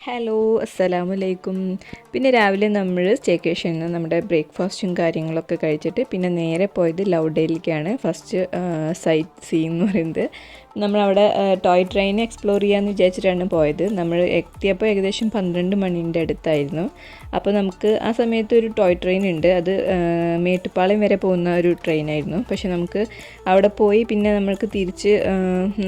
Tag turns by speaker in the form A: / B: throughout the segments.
A: Hello അസ്സലാമു അലൈക്കും പിന്നെ രാവിലെ നമ്മൾ സ്റ്റേക്കേഷനിൽ നമ്മുടെ ബ്രേക്ക്ഫാസ്റ്റും കാര്യങ്ങളൊക്കെ കഴിച്ചിട്ട് പിന്നെ നേരെ പോയത് ലവ് ഡേയിലേക്കാണ് ഫസ്റ്റ് സൈറ്റ് സീ എന്ന് പറയുന്നത്. നമ്മളവിടെ ടോയ് ട്രെയിൻ എക്സ്പ്ലോർ ചെയ്യാമെന്ന് വിചാരിച്ചിട്ടാണ് പോയത്. നമ്മൾ എത്തിയപ്പോൾ ഏകദേശം പന്ത്രണ്ട് മണിന്റെ അടുത്തായിരുന്നു. അപ്പോൾ നമുക്ക് ആ സമയത്ത് ഒരു ടോയ് ട്രെയിൻ ഉണ്ട്. അത് മേട്ടുപ്പാളയം വരെ പോകുന്ന ഒരു ട്രെയിനായിരുന്നു പക്ഷെ നമുക്ക് അവിടെ പോയി പിന്നെ നമ്മൾക്ക് തിരിച്ച്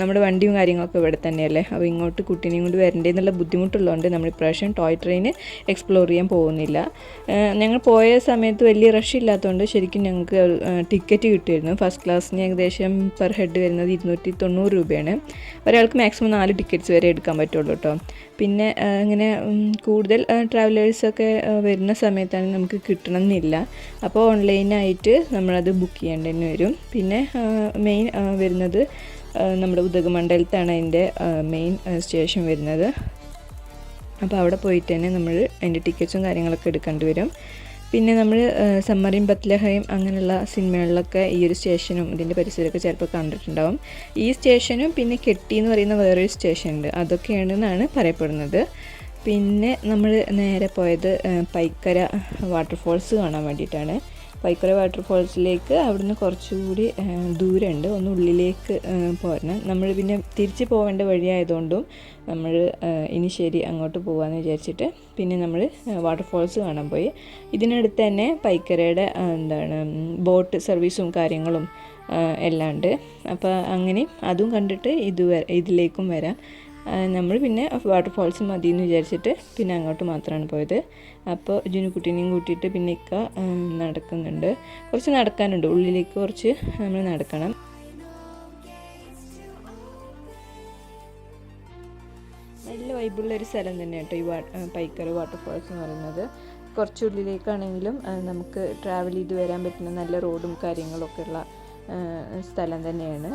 A: നമ്മുടെ വണ്ടിയും കാര്യങ്ങളൊക്കെ ഇവിടെ തന്നെയല്ലേ? അപ്പോൾ ഇങ്ങോട്ട് കുട്ടീനെയും കൊണ്ട് വരണ്ടേന്നുള്ള ബുദ്ധിമുട്ടുള്ളതുകൊണ്ട് നമ്മൾ ഇപ്രാവശ്യം ടോയ് ട്രെയിൻ എക്സ്പ്ലോർ ചെയ്യാൻ പോകുന്നില്ല. ഞങ്ങൾ പോയ സമയത്ത് വലിയ റഷ് ഇല്ലാത്തതുകൊണ്ട് ശരിക്കും ഞങ്ങൾക്ക് ടിക്കറ്റ് കിട്ടിയിരുന്നു. ഫസ്റ്റ് ക്ലാസ്സിന് ഏകദേശം പെർ ഹെഡ് വരുന്നത് ഇരുന്നൂറ്റി തൊണ്ണൂറ് രൂപയാണ്. ഒരാൾക്ക് മാക്സിമം നാല് ടിക്കറ്റ്സ് വരെ എടുക്കാൻ പറ്റുള്ളൂ കേട്ടോ പിന്നെ ഇങ്ങനെ കൂടുതൽ ട്രാവലേഴ്സൊക്കെ വരുന്ന സമയത്താണ് നമുക്ക് കിട്ടണമെന്നില്ല. അപ്പോൾ ഓൺലൈനായിട്ട് നമ്മളത് ബുക്ക് ചെയ്യേണ്ടി തന്നെ വരും. പിന്നെ മെയിൻ വരുന്നത് നമ്മുടെ ഉദകമണ്ഡലത്താണ് അതിന്റെ മെയിൻ സ്റ്റേഷൻ വരുന്നത്. അപ്പോൾ അവിടെ പോയിട്ട് തന്നെ നമ്മൾ അതിന്റെ ടിക്കറ്റ്സും കാര്യങ്ങളൊക്കെ എടുക്കേണ്ടി വരും. പിന്നെ നമ്മൾ സമ്മറിൻ ബത്ലഹയും അങ്ങനെയുള്ള സിനിമകളിലൊക്കെ ഈ ഒരു സ്റ്റേഷനും ഇതിന്റെ പരിസരമൊക്കെ ചിലപ്പോൾ കണ്ടിട്ടുണ്ടാവും. ഈ സ്റ്റേഷനും പിന്നെ കെട്ടി എന്ന് പറയുന്ന വേറൊരു സ്റ്റേഷൻ ഉണ്ട് അതൊക്കെയാണെന്നാണ് പറയപ്പെടുന്നത്. പിന്നെ നമ്മൾ നേരെ പോയത് പൈക്കര വാട്ടർഫോൾസ് കാണാൻ വേണ്ടിയിട്ടാണ്. പൈക്കര വാട്ടർഫോൾസിലേക്ക് അവിടുന്ന് കുറച്ചുകൂടി ദൂരമുണ്ട്. ഒന്ന് ഉള്ളിലേക്ക് പോരണം. നമ്മൾ പിന്നെ തിരിച്ച് പോകേണ്ട വഴിയായതുകൊണ്ടും നമ്മൾ ഇനി ശരി അങ്ങോട്ട് പോകാമെന്ന് വിചാരിച്ചിട്ട് പിന്നെ നമ്മൾ വാട്ടർഫോൾസ് കാണാൻ പോയി. ഇതിനടുത്ത് തന്നെ പൈക്കരയുടെ എന്താണ് ബോട്ട് സർവീസും കാര്യങ്ങളും എല്ലാം ഉണ്ട്. അപ്പോൾ അങ്ങനെ അതും കണ്ടിട്ട് ഇത് വ- ഇതിലേക്കും വരാം. നമ്മൾ പിന്നെ വാട്ടർഫോൾസ് മതി എന്ന് വിചാരിച്ചിട്ട് പിന്നെ അങ്ങോട്ട് മാത്രമാണ് പോയത്. അപ്പോൾ ജുനുക്കുട്ടീനെയും കൂട്ടിയിട്ട് പിന്നെ ഇക്ക നടക്കുന്നുണ്ട്. കുറച്ച് നടക്കാനുണ്ട്. ഉള്ളിലേക്ക് കുറച്ച് നമ്മൾ നടക്കണം. നല്ല വൈബുള്ള ഒരു സ്ഥലം തന്നെ കേട്ടോ ഈ വാ പൈക്കര വാട്ടർഫോൾസ് എന്ന് പറയുന്നത്. കുറച്ചുള്ളിലേക്കാണെങ്കിലും നമുക്ക് ട്രാവൽ ചെയ്ത് വരാൻ പറ്റുന്ന നല്ല റോഡും കാര്യങ്ങളൊക്കെ ഉള്ള സ്ഥലം തന്നെയാണ്.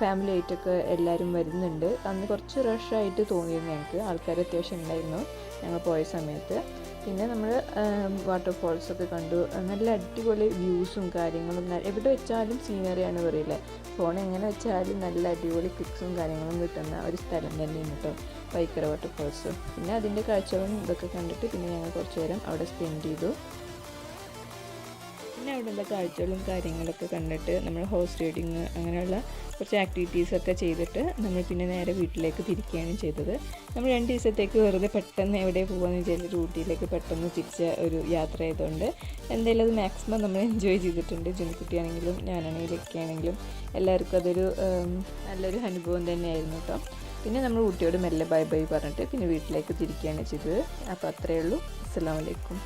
A: ഫാമിലി ആയിട്ടൊക്കെ എല്ലാവരും വരുന്നുണ്ട്. അന്ന് കുറച്ച് റഷായിട്ട് തോന്നിയിരുന്നു ഞങ്ങൾക്ക്. ആൾക്കാർ അത്യാവശ്യം ഉണ്ടായിരുന്നു ഞങ്ങൾ പോയ സമയത്ത്. പിന്നെ നമ്മൾ വാട്ടർഫോൾസ് ഒക്കെ കണ്ടു. നല്ല അടിപൊളി വ്യൂസും കാര്യങ്ങളും എവിടെ വെച്ചാലും സീനറിയാണ് പറയില്ലേ? ഫോൺ എങ്ങനെ വെച്ചാലും നല്ല അടിപൊളി പിക്സും കാര്യങ്ങളും കിട്ടുന്ന ഒരു സ്ഥലം തന്നെയാണ് കേട്ടോ വൈക്കര വാട്ടർഫോൾസ് പിന്നെ അതിന്റെ കാഴ്ചകളും ഇതൊക്കെ കണ്ടിട്ട് പിന്നെ ഞങ്ങൾ കുറച്ച് നേരം അവിടെ സ്പെൻഡ് ചെയ്തു. പിന്നെ അവിടെയുള്ള കാഴ്ചകളും കാര്യങ്ങളൊക്കെ കണ്ടിട്ട് നമ്മൾ ഹോസ് റൈഡിങ് അങ്ങനെയുള്ള കുറച്ച് ആക്ടിവിറ്റീസൊക്കെ ചെയ്തിട്ട് നമ്മൾ പിന്നെ നേരെ വീട്ടിലേക്ക് തിരിക്കുകയാണ് ചെയ്തത്. നമ്മൾ രണ്ട് ദിവസത്തേക്ക് വെറുതെ പെട്ടെന്ന് എവിടെ പോകാമെന്ന് വെച്ചാൽ ഊട്ടിയിലേക്ക് പെട്ടെന്ന് തിരിച്ച ഒരു യാത്ര ആയതുകൊണ്ട് എന്തായാലും അത് മാക്സിമം നമ്മൾ എൻജോയ് ചെയ്തിട്ടുണ്ട്. ജുനിക്കുട്ടിയാണെങ്കിലും ഞാനാണെങ്കിലും ഒക്കെ ആണെങ്കിലും എല്ലാവർക്കും അതൊരു നല്ലൊരു അനുഭവം തന്നെയായിരുന്നു കേട്ടോ. പിന്നെ നമ്മൾ ഊട്ടിയോട് മെല്ലെ ബൈ ബൈ പറഞ്ഞിട്ട് പിന്നെ വീട്ടിലേക്ക് തിരിക്കുകയാണ് ചെയ്തത്. അപ്പോൾ അത്രയേ ഉള്ളൂ. അസ്സാം വലൈക്കും